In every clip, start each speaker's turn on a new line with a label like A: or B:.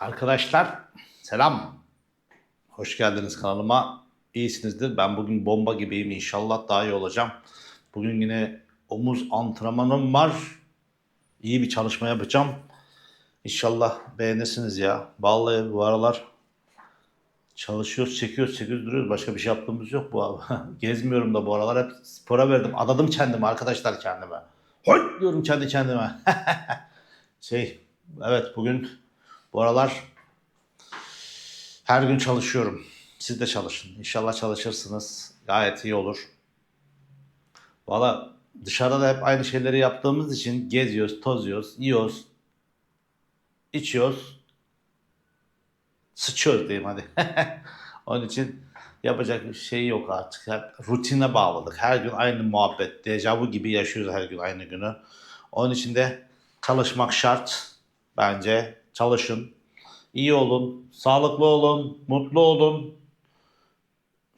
A: Arkadaşlar selam. Hoş geldiniz kanalıma. İyisinizdir. Ben bugün bomba gibiyim. İnşallah daha iyi olacağım. Bugün yine omuz antrenmanım var. İyi bir çalışma yapacağım. İnşallah beğenirsiniz ya. Vallahi bu aralar çalışıyoruz, çekiyoruz, çekiyoruz, duruyoruz. Başka bir şey yaptığımız yok bu. Gezmiyorum da bu aralar. Hep spora verdim. Adadım kendime arkadaşlar kendime. Hoy diyorum kendi kendime. şey, evet bugün bu aralar her gün çalışıyorum. Siz de çalışın. İnşallah çalışırsınız. Gayet iyi olur. Valla dışarıda da hep aynı şeyleri yaptığımız için geziyoruz, tozuyoruz, yiyoruz, içiyoruz, sıçıyoruz diyeyim hadi. Onun için yapacak bir şey yok artık. Hep rutine bağladık. Her gün aynı muhabbet. Dejavu gibi yaşıyoruz her gün aynı günü. Onun için de çalışmak şart. Bence çalışın. İyi olun, sağlıklı olun, mutlu olun.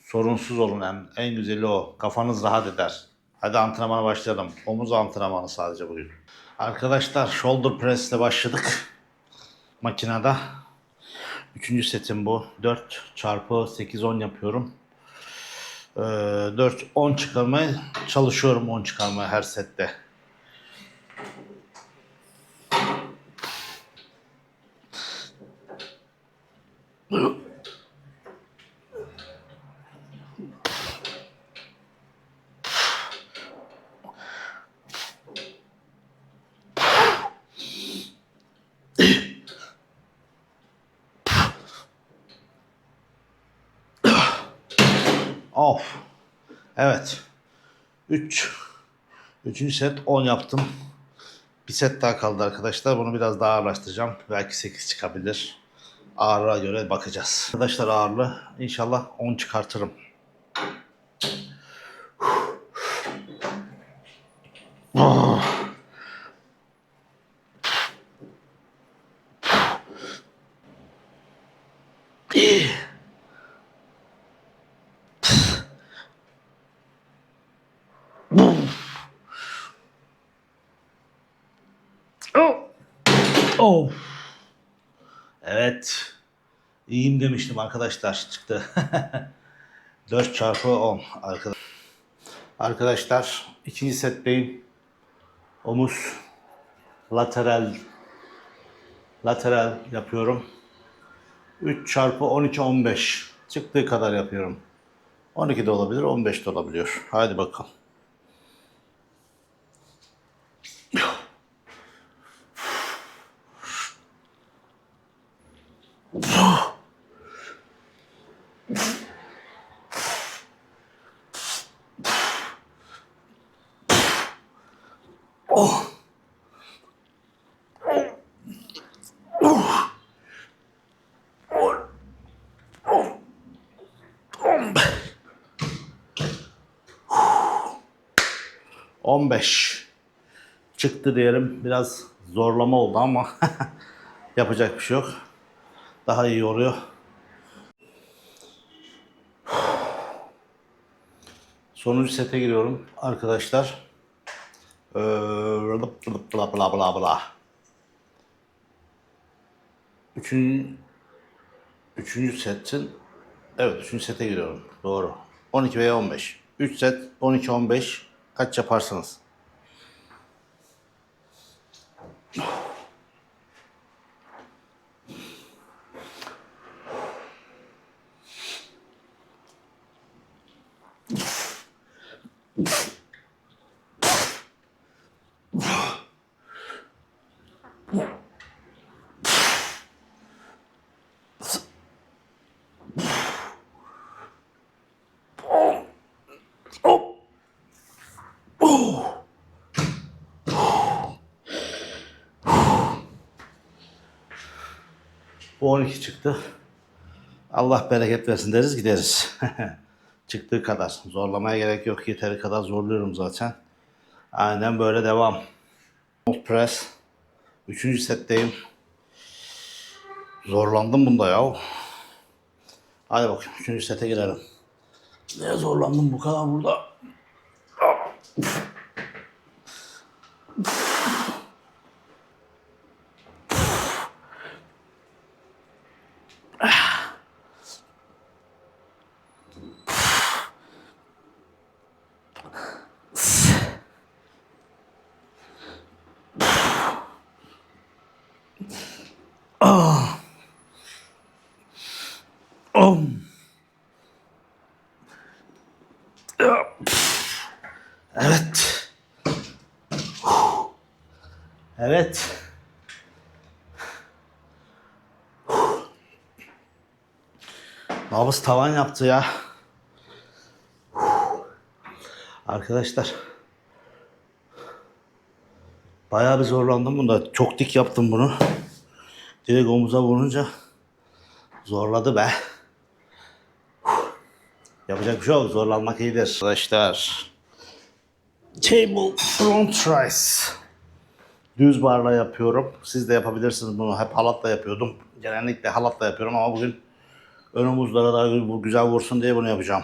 A: Sorunsuz olun en, en güzeli o. Kafanız rahat eder. Hadi antrenmana başlayalım. Omuz antrenmanı sadece bugün. Arkadaşlar shoulder press ile başladık. Makinede. Üçüncü setim bu. 4 çarpı 8-10 yapıyorum. Ee, 4-10 çıkarmaya çalışıyorum 10 çıkarmaya her sette. Of. Evet. 3. Üçüncü set 10 yaptım. Bir set daha kaldı arkadaşlar. Bunu biraz daha ağırlaştıracağım. Belki 8 çıkabilir. Ağırlığa göre bakacağız. Arkadaşlar ağırlığı inşallah 10 çıkartırım. Oh. Oh. Evet. İyiyim demiştim arkadaşlar. Çıktı. 4 çarpı 10 arkadaşlar. Arkadaşlar ikinci setteyim. Omuz lateral lateral yapıyorum. 3 çarpı 12 15 çıktığı kadar yapıyorum. 12 de olabilir, 15 de olabiliyor. Hadi bakalım. On beş çıktı diyelim. Biraz zorlama oldu ama yapacak bir şey yok. Daha iyi oluyor. Sonuncu sete giriyorum arkadaşlar. Ee, bla bla bla bla. Üçüncü, üçüncü setin evet üçüncü sete giriyorum. Doğru. 12 veya 15. 3 set 12-15 kaç yaparsınız? Bu 12 çıktı. Allah bereket versin deriz gideriz. Çıktığı kadar. Zorlamaya gerek yok. Yeteri kadar zorluyorum zaten. Aynen böyle devam. Old press. Üçüncü setteyim. Zorlandım bunda ya. Hadi bakayım. Üçüncü sete girelim. Ne zorlandım bu kadar burada. Om. Evet. Evet. Nabız tavan yaptı ya. Arkadaşlar. Bayağı bir zorlandım bunda. Çok dik yaptım bunu. Direkt omuza vurunca zorladı be. Yapacak bir şey yok. Zorlanmak iyidir. Arkadaşlar. Table front rice. Düz barla yapıyorum. Siz de yapabilirsiniz bunu. Hep halatla yapıyordum. Genellikle halatla yapıyorum ama bugün ön omuzlara daha bu güzel vursun diye bunu yapacağım.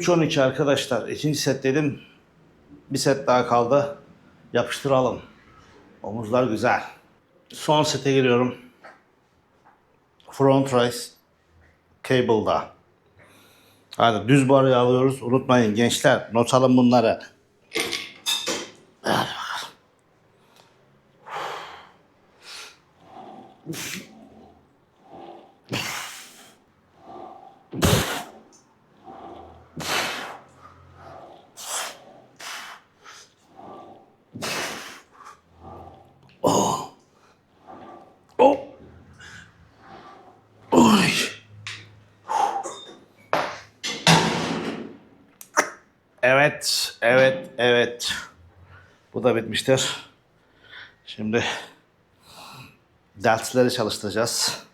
A: 3-12 arkadaşlar. İkinci set dedim. Bir set daha kaldı. Yapıştıralım. Omuzlar güzel. Son sete giriyorum. Front raise cable'da. Hadi düz barı alıyoruz. Unutmayın gençler. Not alın bunları. Oh. Evet, evet, evet. Bu da bitmiştir. Şimdi deltleri çalıştıracağız.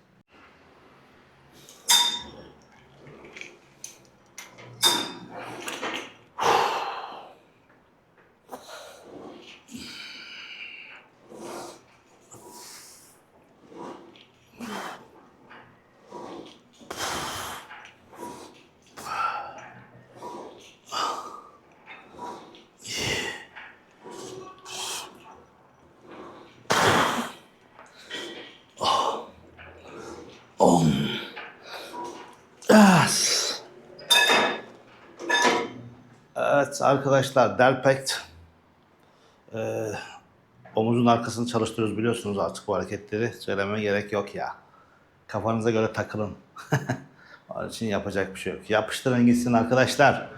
A: Arkadaşlar Delpect ee, omuzun arkasını çalıştırıyoruz biliyorsunuz artık bu hareketleri söylememe gerek yok ya. Kafanıza göre takılın. Onun için yapacak bir şey yok. Yapıştırın gitsin arkadaşlar.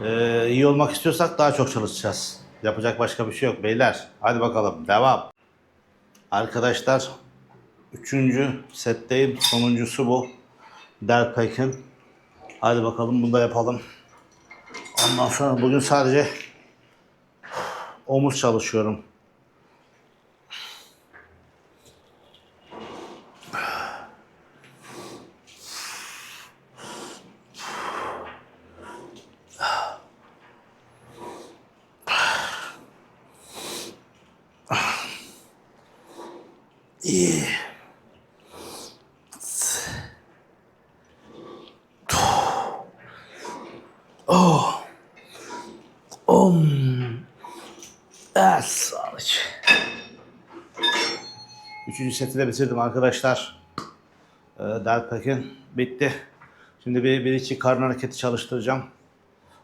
A: Ee, iyi olmak istiyorsak daha çok çalışacağız. Yapacak başka bir şey yok beyler. Hadi bakalım devam. Arkadaşlar üçüncü setteyim. Sonuncusu bu. Delpek'in. Hadi bakalım bunu da yapalım. Ondan sonra bugün sadece omuz çalışıyorum. İyi. Üçüncü seti de bitirdim arkadaşlar. Ee, Delpek'in bitti. Şimdi bir, bir iki karın hareketi çalıştıracağım.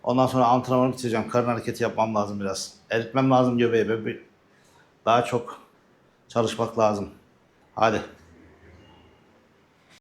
A: Ondan sonra antrenmanı bitireceğim. Karın hareketi yapmam lazım biraz. Eritmem lazım göbeği. Daha çok çalışmak lazım. Hadi.